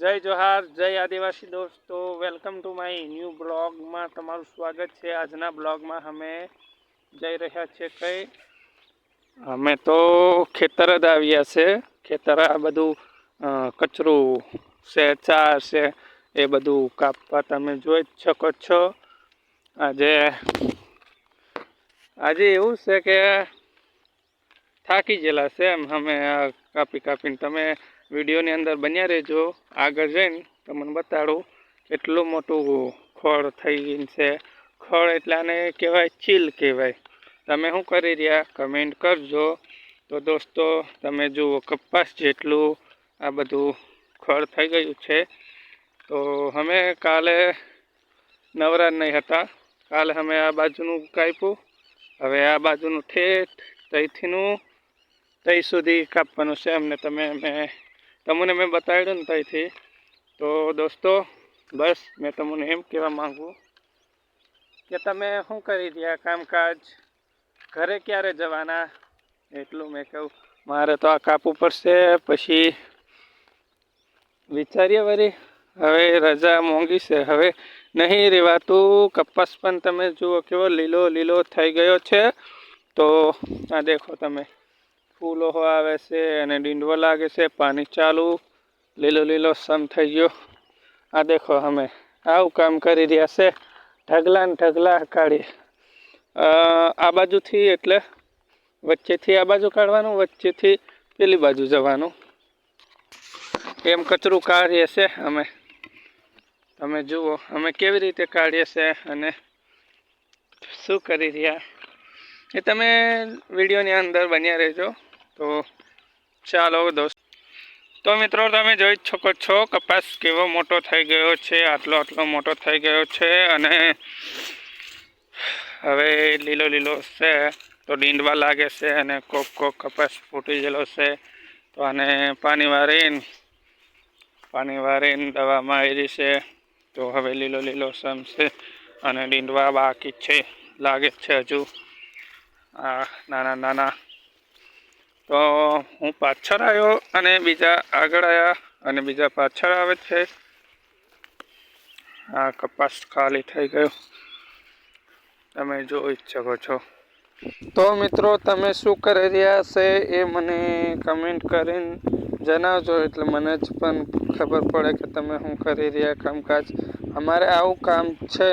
જય જોહાર, જય આદિવાસી દોસ્તો. વેલકમ ટુ માય ન્યૂ બ્લોગમાં તમારું સ્વાગત છે. આજના બ્લોગમાં અમે જઈ રહ્યા છીએ કઈ? અમે તો ખેતર જ આવ્યા છે. ખેતર આ બધું કચરું છે, ચાર છે, એ બધું કાપવા તમે જોઈ જ શકો છો. આજે આજે એવું છે કે થાકી ગયેલા છે એમ. અમે કાપી કાપીને તમે વિડીયોની અંદર બન્યા રહેજો. આગળ જઈને તમને બતાડું કેટલું મોટું ખોળ થઈ ગયું છે. ખોળ એટલે આને કહેવાય ચીલ કહેવાય. તમે શું કરી રહ્યા? કમેન્ટ કરજો. તો દોસ્તો, તમે જુઓ કપાસ જેટલું આ બધું ખોળ થઈ ગયું છે. તો અમે કાલે નવરા નહીં હતા. કાલે અમે આ બાજુનું કાપ્યું. હવે આ બાજુનું ઠેઠ તઈથીનું તઈ સુધી કાપવાનું છે. અમને તમે મેં તમને મેં બતાવ્યું ને ત્યાંથી તો દોસ્તો, બસ મેં તમને એમ કહેવા માંગુ કે તમે શું કરી રહ્યા કામકાજ? ઘરે ક્યારે જવાના? એટલું મેં કહું. મારે તો આ કાપવું પડશે પછી વિચારીએ વળી હવે રજા મોંઘી છે. હવે નહીં રહેવાતું કપાસ પણ તમે જુઓ કેવો લીલો લીલો થઈ ગયો છે. તો આ દેખો તમે. ફૂલો આવે છે અને ડીંડવો લાગે છે, પાણી ચાલુ. લીલો લીલો સમ થઈ ગયો. આ દેખો અમે આવું કામ કરી રહ્યા છે. ઢગલા ને ઢગલા કાઢીએ. આ બાજુથી એટલે વચ્ચેથી આ બાજુ કાઢવાનું, વચ્ચેથી પેલી બાજુ જવાનું. એમ કચરું કાઢીએ છે અમે? તમે જુઓ, અમે કેવી રીતે કાઢીએ છે અને શું કરી રહ્યા. એ તમે વિડીયોની અંદર બન્યા રહેજો. તો ચાલો દોસ્ત. તો મિત્રો તમે જોઈ જ શકો છો, કપાસ કેવો મોટો થઈ ગયો છે, આટલો આટલો મોટો થઈ ગયો છે અને હવે લીલો લીલો છે, તો ડીંડવા લાગે છે અને કોક કોક કપાસ ફૂટી ગયેલો છે. તો આને પાણી વારીને પાણી વારીને દવા મારી છે. તો હવે લીલો લીલો સમ છે અને ડીંડવા બાકી છે, લાગે છે હજુ. આ નાના નાના તો હું પાછળ આવ્યો અને બીજા આગળ આવ્યા અને બીજા પાછળ આવે છે. આ કપાસ ખાલી થઈ ગયો. તમે જોઈ શકો છો. તો મિત્રો, તમે શું કરી રહ્યા છે એ મને કમેન્ટ કરીને જણાવજો. એટલે મને જ પણ ખબર પડે કે તમે શું કરી રહ્યા કામકાજ. અમારે આવું કામ છે.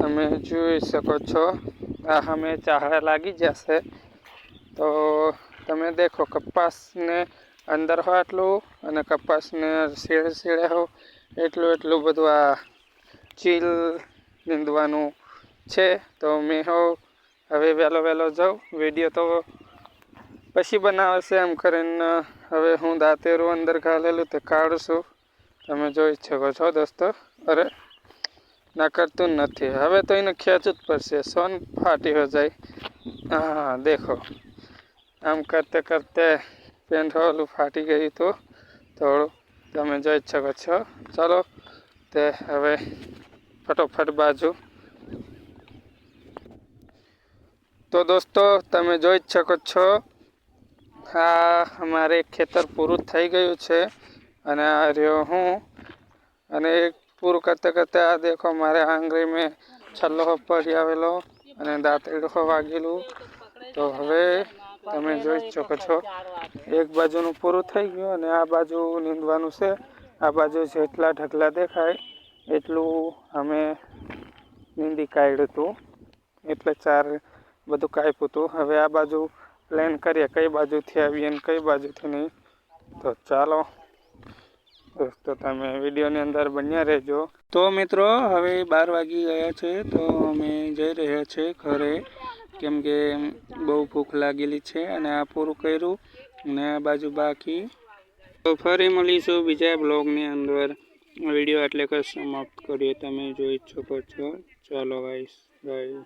તમે જોઈ શકો છો. આ અમે ચાહડા લાગી જશે. તો તમે દેખો, કપાસને અંદર હો આટલું અને કપાસને શેડે શેડે હો. એટલું એટલું બધું આ ચીલ નીંદવાનું છે. તો મેં હો, હવે વહેલો વહેલો જાઉં. વીડિયો તો પછી બનાવે છે એમ કરીને હવે હું દાંતેરું અંદર ઘાલેલું તે કાઢશું તમે જોઈ શકો છો દોસ્તો. અરે ના કરતું નથી. હવે તો એને ખેંચવું જ પડશે. સોન ફાટી હો જાય. હા, દેખો. આમ કરતે કરતે પેન્ટ ઓલું ફાટી ગયું હતું. થોડું તમે જોઈ જ શકો છો. ચાલો, તે હવે ફટોફટ બાજુ. તો દોસ્તો, તમે જોઈ જ શકો છો, આ અમારે ખેતર પૂરું થઈ ગયું છે. અને આ રહ્યો હું. અને પૂરું કરતે કરતે આ દેખો, મારે આંગળી મેં છલ્લો પડી આવેલો અને દાંતેડું વાગેલું. તો હવે તમે જોઈ શકો છો. એક બાજુનું પૂરું થઈ ગયું અને આ બાજુ નીંદવાનું છે. આ બાજુ જેટલા ઢગલા દેખાય એટલું અમે નીંદી કાઢ્યું હતું. એટલે ચાર બધું કાપ્યું હતું. હવે આ બાજુ પ્લેન કરીએ કઈ બાજુથી આવીએ ને કઈ બાજુથી નહીં. તો ચાલો દોસ્તો તમે વિડીયોની અંદર બન્યા રહેજો. તો મિત્રો હવે બાર વાગી ગયા છે. તો અમે જઈ રહ્યા છીએ ઘરે. કેમ કે બહુ ભૂખ લાગેલી છે અને આ પૂરું કર્યું અને આ બાજુ બાકી. તો ફરી મળીશું બીજા બ્લોગની અંદર. વીડિયો એટલે કે સમાપ્ત કરીએ. તમે જોઈ શકો છો. ચાલો ગાઈસ બાય